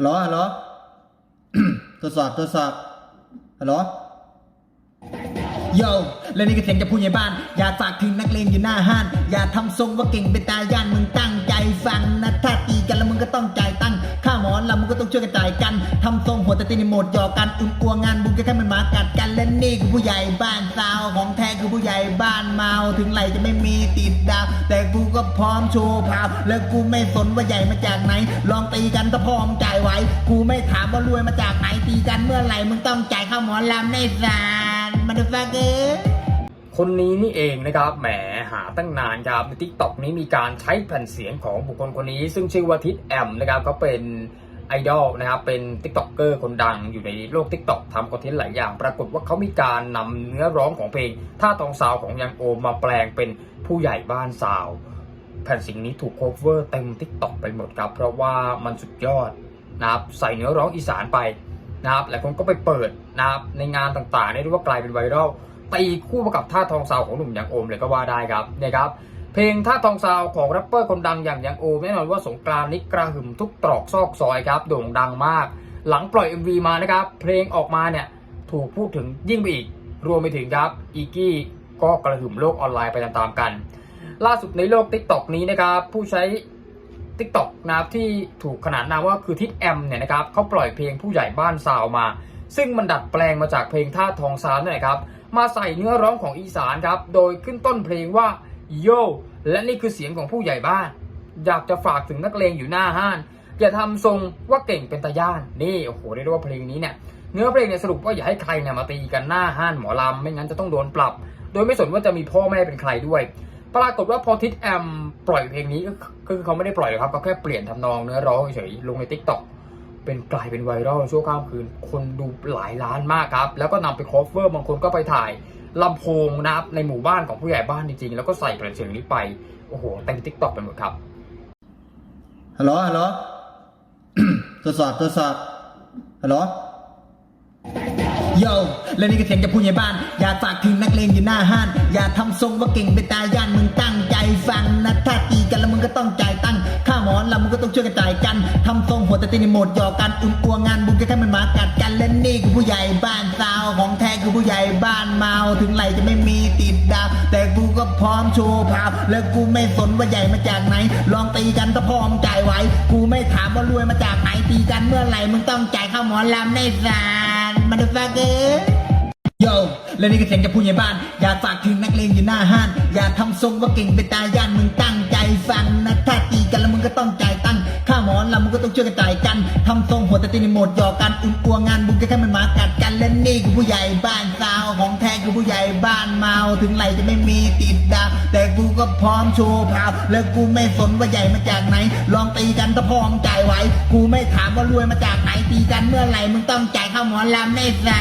ฮัลโหลฮัลโหลทดสอบทดสอบฮัลโหลโยและนี่ก็เสียงจากผู้ใหญ่บ้าน อย่าฝากถึงนักเลงอยู่หน้าห้าน อย่าทำทรงว่าเก่งเป็นตาย่านมึงตั้งใจฟังนะถ้าตีกันแล้วมึงก็ต้องจ่ายตังค่าหมอนแล้วมึงก็ต้องช่วยกันจ่ายกันทำทรงหัวต่ตีในโหมดหยอกกันอุ่นกลัวงานบุญแค่แค่มันหมากัดกันและนี่คือผู้ใหญ่บ้านสาวของแท้ บ้านเมาถึงไหลจะไม่มีติดดาว แต่กูก็พร้อมโชว์พาวแล้วกูไม่สนว่าใหญ่มาจากไหน ลองตีกันถ้าพร้อมจ่ายไหวกูไม่ถามว่ารวยมาจากไหนตีกันเมื่อไหร่มึงต้องจ่ายค่าหมอลำในศาลมาดูฟังเกอคนนี้นี่เองนะครับแหมหาตั้งนานครับในทิกตอกนี้มีการใช้แผ่นเสียงของบุคคลคนนี้ ซึ่งชื่อว่าทิศแอมนะครับก็เป็น ไอดอลนะครับเป็นทิกต็อกเกอร์คนดังอยู่ในโลกทิกต็อกทำคอนเทนต์หลายอย่าง ปรากฏว่าเขามีการนำเนื้อร้องของเพลงท่าทองซาวของยังโอมมาแปลงเป็นผู้ใหญ่บ้านซาว แผ่นสียงนี้ถูกโคเวอร์เต็มทิกต็อกไปหมดครับ เพราะว่ามันสุดยอดนะครับใส่เนื้อร้องอีสานไปนะครับหลายคนก็ไปเปิดนะครับในงานต่างๆเนี่เรียกว่ากลายเป็นไวรัลตีคู่มากับท่าทองซาวของหนุ่มยังโอมเลยก็ว่าได้ครับเนี่ยครับ เพลงท่าทองซาวของแรปเปอร์คนดังอย่างยังโอแน่นอนว่าสงกรานต์นี้กระหึ่มทุกตรอกซอกซอยครับโด่งดังมาก หลังปล่อย MV มานะครับ เพลงออกมาเนี่ยถูกพูดถึงยิ่งไปอีก รวมไปถึงครับอีกี้ก็กระหึ่มโลกออนไลน์ไปตามๆกัน ล่าสุดในโลก Tik t o อกนี้นะครับ ผู้ใช้ Tik t o อกนะครับที่ถูกขนานนามว่าคือทิศแอมเนี่ยนะครับเขาปล่อยเพลงผู้ใหญ่บ้านซาวมา ซึ่งมันดัดแปลงมาจากเพลงท่าทองซาวนั่นแหละครับมาใส่เนื้อร้องของอีสานครับโดยขึ้นต้นเพลงว่า โยและนี่คือเสียงของผู้ใหญ่บ้าน อยากจะฝากถึงนักเลงอยู่หน้าห้าน อย่าทำทรงว่าเก่งเป็นตาย่าน นี่โอ้โหเรียกว่าเพลงนี้เนี่ยเนื้อเพลงเนี่ยสรุปว่าอย่าให้ใครเนี่ยมาตีกันหน้าห้านหมอลำไม่งั้นจะต้องโดนปรับ โดยไม่สนว่าจะมีพ่อแม่เป็นใครด้วย ปรากฏว่าพอทิศแอมปล่อยเพลงนี้ก็คือเขาไม่ได้ปล่อยหรอกครับเขาแค่เปลี่ยนทำนองเนื้อร้องเฉยๆลงในทิกตอกเป็นกลายเป็นไวรัลชั่วข้ามคืน คนดูหลายล้านมากครับ แล้วก็นำไปคอฟเวอร์บางคนก็ไปถ่าย ลำโพงนะครับในหมู่บ้านของผู้ใหญ่บ้านจริงๆ แล้วก็ใส่เพลงเสียงนี้ไป โอ้โหเต็มทิกตอกไปหมดครับฮัลโหลฮัลโหลทดสอบทดสอบฮัลโหลโยและนี่ก็เสียงจากผู้ใหญ่บ้าน อย่าฝากถึงนักเลงอยู่หน้าห้าน อย่าทำทรงว่าเก่งเป็นตาย่านมึงตั้งใจฟังนะถ้าตีกันแล้วมึงก็ต้องจ่ายตังค่าหมอนแล้วมึงก็ต้องช่วยกันจ่ายกันทำทรงหัวแต่ตีในโหมดหยอกกันอุ่นกลัวงานบุญแค่มันหมากัดกันและนี่คือผู้ใหญ่บ้านสาวของ ผู้ใหญ่บ้านเมาถึงไหลจะไม่มีติดดาว แต่กูก็พร้อมโชว์พาว แล้วกูไม่สนว่าใหญ่มาจากไหน ลองตีกันถ้าพร้อมจ่ายไว้ กูไม่ถามว่ารวยมาจากไหนตีกันเมื่อไหร่มึงต้องจ่ายข้าหมอลำในศาลมาดูฟังเกอ โยและนี่ก็เสียงจากผู้ใหญ่บ้าน อยากฝากถึงนักเลงอยู่หน้าห้าน อย่าทำทรงว่าเก่งเป็นตาย่านมึงตั้งใจฟังนะถ้าตีกันแล้วมึงก็ต้องจ่ายตังค่าหมอนแล้วมึงก็ต้องช่วยกันจ่ายกันทำทรงหัวแต่ตีในโหมดหยอกกันอุ่นกลัวงานบุญแค่มันหมากัดกันและนี่คือผู้ใหญ่บ้านสาวของแท้คือผู้ใหญ่บ้านเมาถึงไหลจะไม่มีติดดาวแต่กูก็พร้อมโชว์พาวแล้วกูไม่สนว่าใหญ่มาจากไหน ลองตีกันถ้าพร้อมจ่ายไหวกูไม่ถามว่ารวยมาจากไหนตีกันเมื่อไหร่มึงต้องจ่ายค่าหมอลำในศา